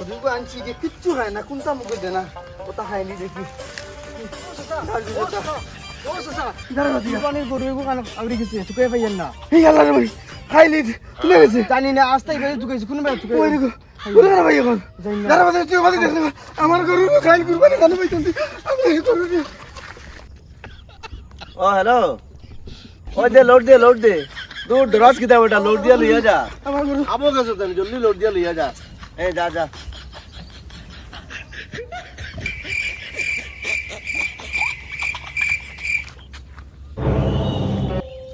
ওদিকে আনছি যে কিচ্ছু খায় না কোনটা মুখে দে না ওটা খায়নি দেখি জানি আমার গরু খাইল কুরবানি কেন পাইতাম ও হ্যালো ওই দে লোড দে লোড দে দূর দরাজ কিতা বেটা লোড দিয়া লইয়া যা আমার গরু আমো গেছো তুমি জলদি লোড দিয়া লইয়া যা এই যা যা।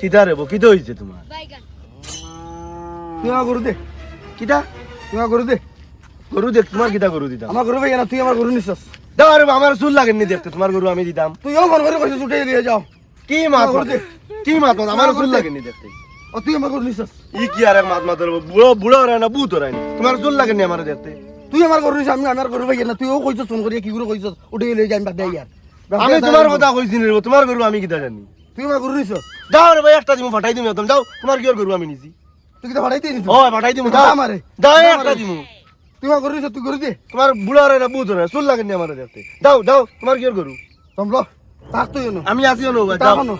কিতা রে বো কিতা হইছে তোমার? তুই আমার গরু দে। কিতা তুই আমার গরু দে। গরু দেখ তোমার কিতা গরু দিতাম। আমার গরু ভাই না তুই আমার গরু নিছস। দাও আরে আমার চুল লাগেনি দেখতে তোমার গরু আমি দিতাম। তুইও ফোন করে কইছিস উঠে দিয়ে যাও। কি মাত। কি মাত আমার আমার চুল গরু দে। লাগেনি দেখতে। ও তুই আমার গরু নিছস ই কি আর মাত মাত বুড়ো বুড়ো রে না বুত রে তোমার চুল লাগেনি আমার দেখতে তুই আমার গরু নিছ আমি আমার গরু ভাই না তুইও কইছস ফোন করে কি করে কইছস উঠে দিয়ে যাই বাদ ইয়ার আমি তোমার কথা কইছি নি তোমার গরু আমি কিতা জানি তুই আমার গরু নিছস যাও রে ভাই একটা দিমু ফাটাই দিমু একদম যাও তোমার কিয়র গরু আমি নিছি তুই কি ফাড়াই দিয়ে ও ফাটাই দিমু যাও। আমারে। যা একটা। দিমু। তুই আমার গরু নিছস তুই গরু দে। তোমার বুড়ো রে না বুত রে চুল লাগেনি আমার দেখতে যাও যাও তোমার কিয়র গরু তমল তাক তুই আমি আসি অনু যাও। তাহনো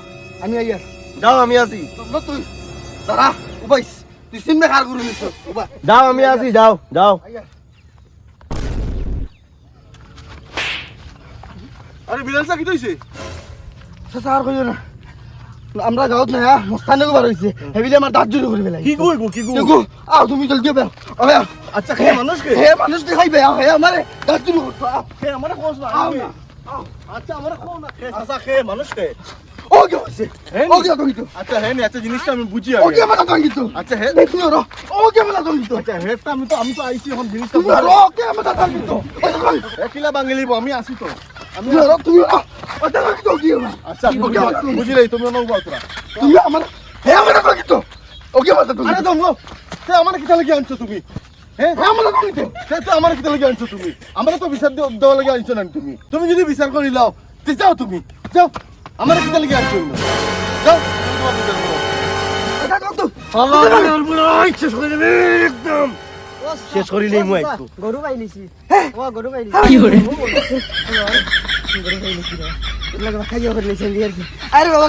আমি আইয়ার যাও আমি আসি তমল তুই দাঁড়া উবাইস। তুই চিনবে কার গরু নিছস উবা। যাও আমি আসি যাও যাও। আরে বিলাল কি হইছে। আর কইও না। আমরা গাঁৱত নাই মস্তানে বার হইছে। হেবিলে আমার দাঁত জুড়ে করে পেলাই। কি কি কই দেখো আও তুমি জলদি বেও আবে আচ্ছা কে মানুষ কে হে মানুষ দেখাই বেয়া হে আমারে দাঁত জুড়ে করতো আও কে আমারে কোস না। আচ্ছা আমারে কো না। কে আচ্ছা কে মানুষ কে ও কি হইছে ও দঙ্গিত আচ্ছা নি জিনিসটা আমি বুঝি কি দঙ্গিত আচ্ছা হে দেখি র ও কি আমার দঙ্গিত আচ্ছা আমি তো আমি তো আইছি এখন জিনিসটা তুমি র ও কি আমার দঙ্গিত একিলা বাঙালি আমি আসি তো তুমি র তুমি র ও দঙ্গিত কি আচ্ছা বুঝিলাই তুমি নও বাতরা তুমি আমার হে আমার দঙ্গিত কি আরে তে আমার লাগি আনছো তুমি হ্যাঁ দঙ্গিত তো আমার আনছো তুমি তো বিচার দেও- দেওয়া লাগি আনছো না তুমি তুমি যদি বিচার করি লাও তে যাও তুমি যাও আমার লাগি যাও। শেষ দেবে একদম। শেষ করিলেই মই একটু গরু পাই নিছি ও গরু পাই কি করে? খাইয়া করে দিয়ে আরে বাবা।